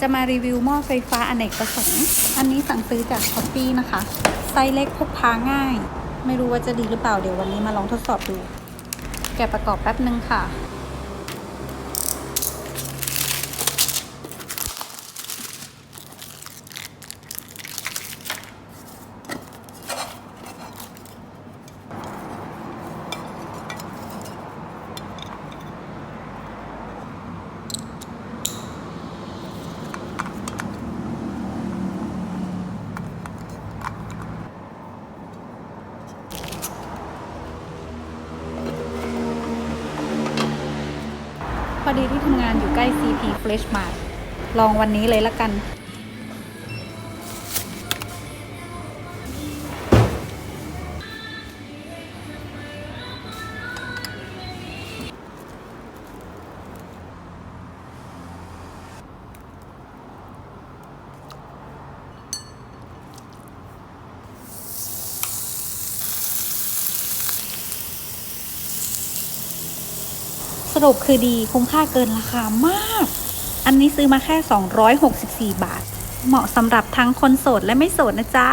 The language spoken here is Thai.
จะมารีวิวหม้อไฟฟ้าอเนกประสงค์ อันนี้สั่งซื้อจากช้อปปีนะคะ ไซส์เล็กพกพาง่าย ไม่รู้ว่าจะดีหรือเปล่าเดี๋ยววันนี้มาลองทดสอบดู แกะประกอบแป๊บนึงค่ะ ดีที่ทำงานอยู่ใกล้ CP Fresh Mart ลองวันนี้เลยละกัน รุปคือดีคุ้มค่าเกินราคามาก อันนี้ซื้อมาแค่ 264 บาท เหมาะสำหรับทั้งคนโสดและไม่โสดนะจ๊ะ